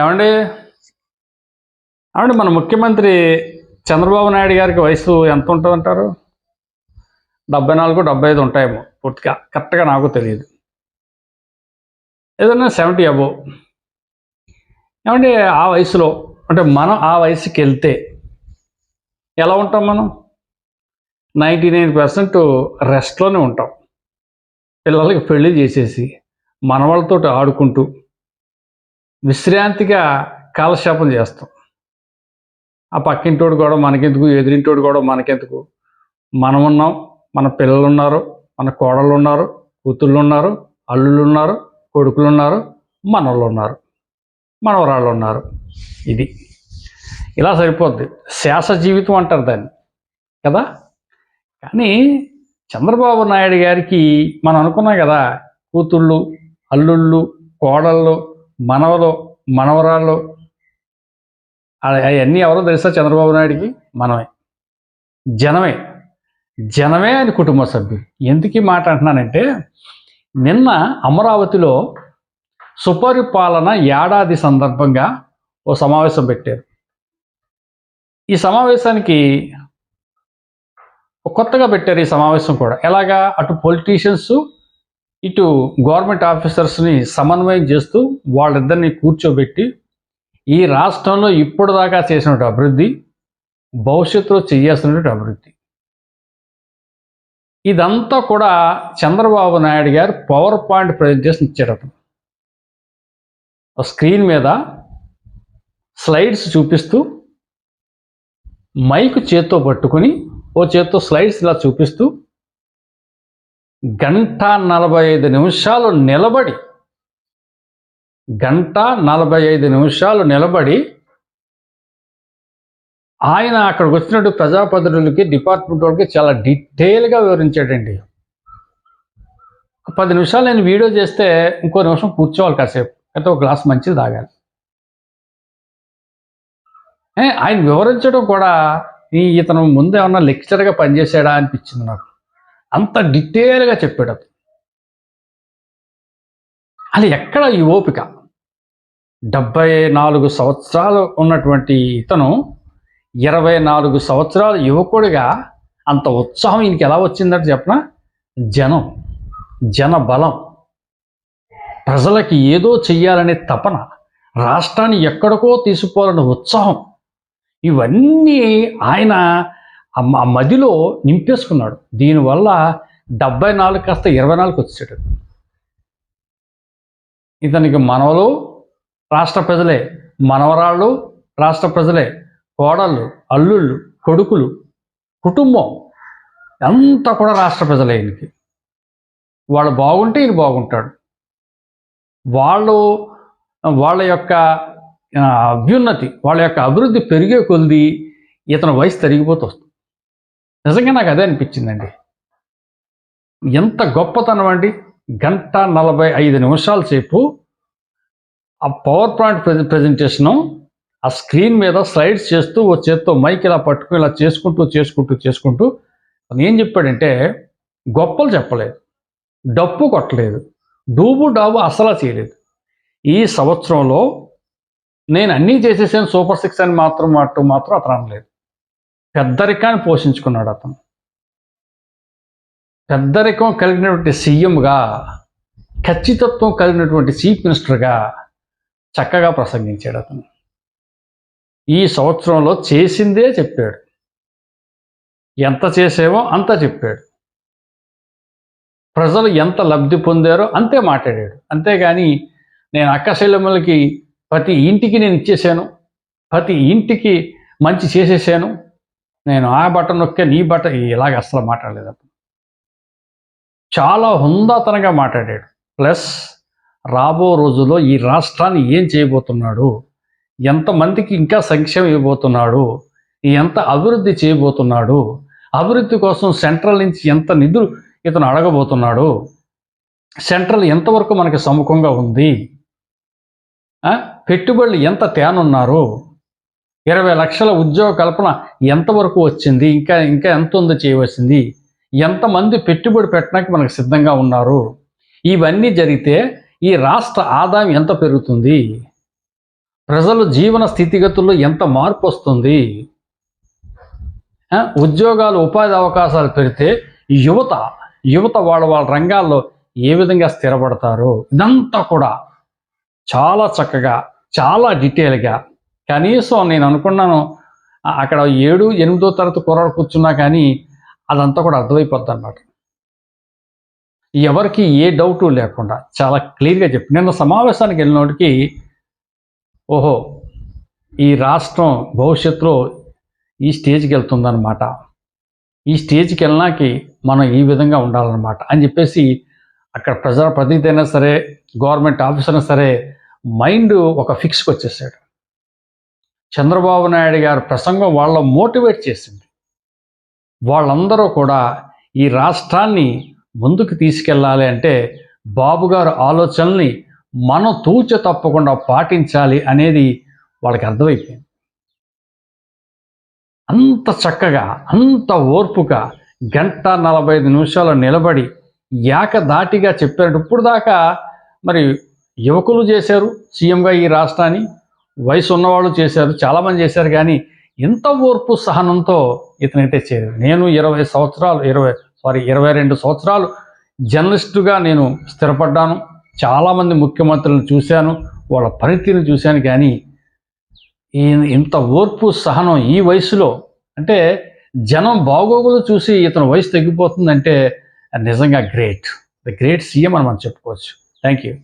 ఏమండి? ఏమండి మన ముఖ్యమంత్రి చంద్రబాబు నాయుడు గారికి వయసు ఎంత ఉంటుందంటారు డెబ్బై నాలుగు డెబ్బై ఐదు ఉంటాయేమో పూర్తిగా. కరెక్ట్గా నాకు తెలియదు. ఏదన్నా సెవెంటీ అబో ఏమంటే ఆ వయసులో అంటే మనం ఆ వయసుకి వెళ్తే ఎలా ఉంటాం మనం? నైంటీ నైన్ పర్సెంట్ రెస్ట్లోనే ఉంటాం. పిల్లలకి పెళ్ళి చేసేసి మనవాళ్ళతో ఆడుకుంటూ విశ్రాంతిగా కాలక్షేపం చేస్తాం. ఆ పక్కింటోడు కూడా మనకెందుకు? ఎదురింటోడు కూడా మనకెందుకు? మనం ఉన్నాం మన పిల్లలు ఉన్నారు మన కోడళ్ళు ఉన్నారు కూతుళ్ళు ఉన్నారు అల్లుళ్ళు ఉన్నారు కొడుకులు ఉన్నారు మనవాళ్ళు ఉన్నారు మనవరాళ్ళు ఉన్నారు ఇది. ఇలా సరిపోద్ది. శాస జీవితం అంటారు దాన్ని. కదా? కానీ చంద్రబాబు నాయుడు గారికి మనం అనుకున్నాం కదా కూతుళ్ళు అల్లుళ్ళు కోడళ్ళు మనవలు మనవరాళ్ళు అవన్నీ ఎవరో తెలుసా చంద్రబాబు నాయుడికి? మనమే. జనమే. జనమే అని కుటుంబ సభ్యులు. ఎందుకు ఈ మాట అంటున్నానంటే నిన్న అమరావతిలో సుపరిపాలన ఏడాది సందర్భంగా ఓ సమావేశం పెట్టారు. ఈ సమావేశానికి కొత్తగా పెట్టారు ఈ సమావేశం కూడా. ఎలాగా? అటు పొలిటీషియన్స్ ఇటు గవర్నమెంట్ ఆఫీసర్స్ని సమన్వయం చేస్తూ వాళ్ళిద్దరిని కూర్చోబెట్టి ఈ రాష్ట్రంలో ఇప్పుడు దాకా చేసినటువంటి అభివృద్ధి భవిష్యత్తులో చేయాల్సినటువంటి అభివృద్ధి. ఇదంతా కూడా Chandrababu Naidu garu power point presentation ఇచ్చేటప్పుడు. స్క్రీన్ మీద స్లైడ్స్ చూపిస్తూ మైక్ చేత్తో పట్టుకుని ఓ చేత్తో స్లైడ్స్ ఇలా చూపిస్తూ గంట నలభై ఐదు నిమిషాలు నిలబడి గంట నలభై ఐదు నిమిషాలు నిలబడి ఆయన అక్కడికి వచ్చినట్టు ప్రజాప్రతినిధులకి డిపార్ట్మెంట్ వాళ్ళకి చాలా డీటెయిల్గా వివరించాడండి. పది నిమిషాలు నేను వీడియో చేస్తే ఇంకో నిమిషం కూర్చోవాలి కాసేపు. అయితే ఒక గ్లాస్ మంచిది తాగాలి. ఆయన వివరించడం కూడా ఈ ఇతను ముందు ఏమన్నా లెక్చర్గా పనిచేశాడా అనిపించింది నాకు. అంత డీటెయిల్గా చెప్పాడు అది ఎక్కడ ఈ ఓపిక? డెబ్బై నాలుగు సంవత్సరాలు ఉన్నటువంటి ఇతను ఇరవై నాలుగు సంవత్సరాల యువకుడిగా అంత ఉత్సాహం ఈయనకి ఎలా వచ్చిందంటే చెప్పిన? జనం జన బలం ప్రజలకి ఏదో చెయ్యాలనే తపన. రాష్ట్రాన్ని ఎక్కడికో తీసుకోవాలనే ఉత్సాహం. ఇవన్నీ ఆయన ఆ మదిలో నింపేసుకున్నాడు. దీనివల్ల డెబ్బై నాలుగు కాస్త ఇరవై నాలుగు వచ్చాడు ఇతనికి మనవలు రాష్ట్ర ప్రజలే మనవరాళ్ళు రాష్ట్ర ప్రజలే కోడళ్ళు అల్లుళ్ళు కొడుకులు కుటుంబం అంతా కూడా రాష్ట్ర ప్రజలే ఈయనకి. వాళ్ళు బాగుంటే ఈయన బాగుంటాడు. వాళ్ళు వాళ్ళ యొక్క అభ్యున్నతి వాళ్ళ యొక్క అభివృద్ధి పెరిగే కొలిది ఇతని వయసు తరిగిపోతూ వస్తుంది. నిజంగా నాకు అదే అనిపించిందండి. ఎంత గొప్పతనం అండి. గంట నలభై ఐదు నిమిషాల సేపు ఆ పవర్ పాయింట్ ప్రెజ ప్రజెంటేషను ఆ స్క్రీన్ మీద స్లైడ్స్ చేస్తూ ఓ చేత్తో మైక్ ఇలా పట్టుకుని ఇలా చేసుకుంటూ చేసుకుంటూ చేసుకుంటూ ఏం చెప్పాడంటే గొప్పలు చెప్పలేదు. డప్పు కొట్టలేదు. డూబు డాబు అసలా చేయలేదు. ఈ సంవత్సరంలో నేను అన్నీ చేసేసాను. సూపర్ సిక్స్ అని మాత్రం మాట మాత్రం అతను అనలేదు. పెద్దరికాన్ని పోషించుకున్నాడు అతను. పెద్దరికం కలిగినటువంటి సీఎంగా ఖచ్చితత్వం కలిగినటువంటి చీఫ్ మినిస్టర్గా చక్కగా ప్రసంగించాడు అతను. ఈ సంవత్సరంలో చేసిందే చెప్పాడు. ఎంత చేసేవో అంత చెప్పాడు. ప్రజలు ఎంత లబ్ధి పొందారో అంతే మాట్లాడాడు. అంతేగాని నేను అక్కశైలములకి ప్రతి ఇంటికి నేను ఇచ్చేసాను ప్రతి ఇంటికి మంచి చేసేసాను నేను ఆ బటన్ నొక్కే నీ బటన్ ఇలాగ అసలు మాట్లాడలేదు అప్పుడు. చాలా హుందాతనంగా మాట్లాడాడు. ప్లస్ రాబో రోజుల్లో ఈ రాష్ట్రాన్ని ఏం చేయబోతున్నాడు? ఎంతమందికి ఇంకా సంక్షేమం ఇవ్వబోతున్నాడు? ఎంత అభివృద్ధి చేయబోతున్నాడు? అభివృద్ధి కోసం సెంట్రల్ నుంచి ఎంత నిధులు ఇతను అడగబోతున్నాడు? సెంట్రల్ ఎంతవరకు మనకి సముఖంగా ఉంది? పెట్టుబడులు ఎంత తేనున్నారు? ఇరవై లక్షల ఉద్యోగ కల్పన ఎంతవరకు వచ్చింది? ఇంకా ఇంకా ఎంత ఉందో చేయవలసింది? ఎంతమంది పెట్టుబడి పెట్టడానికి మనకు సిద్ధంగా ఉన్నారు? ఇవన్నీ జరిగితే ఈ రాష్ట్ర ఆదాయం ఎంత పెరుగుతుంది? ప్రజల జీవన స్థితిగతుల్లో ఎంత మార్పు వస్తుంది? ఉద్యోగాలు ఉపాధి అవకాశాలు పెరిగితే యువత యువత వాళ్ళ వాళ్ళ రంగాల్లో ఏ విధంగా స్థిరపడతారు? ఇదంతా కూడా చాలా చక్కగా చాలా డీటెయిల్గా కనీసం నేను అనుకున్నాను అక్కడ ఏడు ఎనిమిదో తరగతి కుర్రాడు కూర్చున్నా కానీ అదంతా కూడా అర్థమైపోద్ది అన్నమాట. ఎవరికి ఏ డౌటు లేకుండా చాలా క్లియర్గా చెప్పి. నిన్న సమావేశానికి వెళ్ళినోటికి ఓహో ఈ రాష్ట్రం భవిష్యత్తులో ఈ స్టేజ్కి వెళ్తుందన్నమాట. ఈ స్టేజ్కి వెళ్ళినాకి మనం ఈ విధంగా ఉండాలన్నమాట అని చెప్పేసి అక్కడ ప్రజా ప్రతినిధి అయినా సరే గవర్నమెంట్ ఆఫీసర్ అయినా సరే మైండ్ ఒక ఫిక్స్కి వచ్చేసాడు. చంద్రబాబు నాయుడు గారి ప్రసంగం వాళ్ళ మోటివేట్ చేసింది. వాళ్ళందరూ కూడా ఈ రాష్ట్రాన్ని ముందుకు తీసుకెళ్ళాలి అంటే బాబు గారు ఆలోచనల్ని మనం తూచ తప్పకుండా పాటించాలి అనేది వాళ్ళకి అర్థమైపోయింది. అంత చక్కగా అంత ఓర్పుగా గంట నలభై ఐదు నిమిషాలు నిలబడి ఏకదాటిగా చెప్పారు ఇప్పుడు దాకా మరి యువకులు చేశారు సీఎంగా ఈ రాష్ట్రాన్ని వయసు ఉన్నవాళ్ళు చేశారు చాలామంది చేశారు కానీ ఇంత ఓర్పు సహనంతో ఇతనైతే చేయలేదు. నేను ఇరవై సంవత్సరాలు ఇరవై సారీ ఇరవై రెండు సంవత్సరాలు జర్నలిస్టుగా నేను స్థిరపడ్డాను. చాలామంది ముఖ్యమంత్రులను చూశాను వాళ్ళ పనితీరుని చూశాను కానీ ఇంత ఓర్పు సహనం ఈ వయసులో అంటే జనం బాగోగులు చూసి ఇతను వయసు తగ్గిపోతుందంటే నిజంగా గ్రేట్. ద గ్రేట్ సీఎం అని మనం చెప్పుకోవచ్చు. Thank you.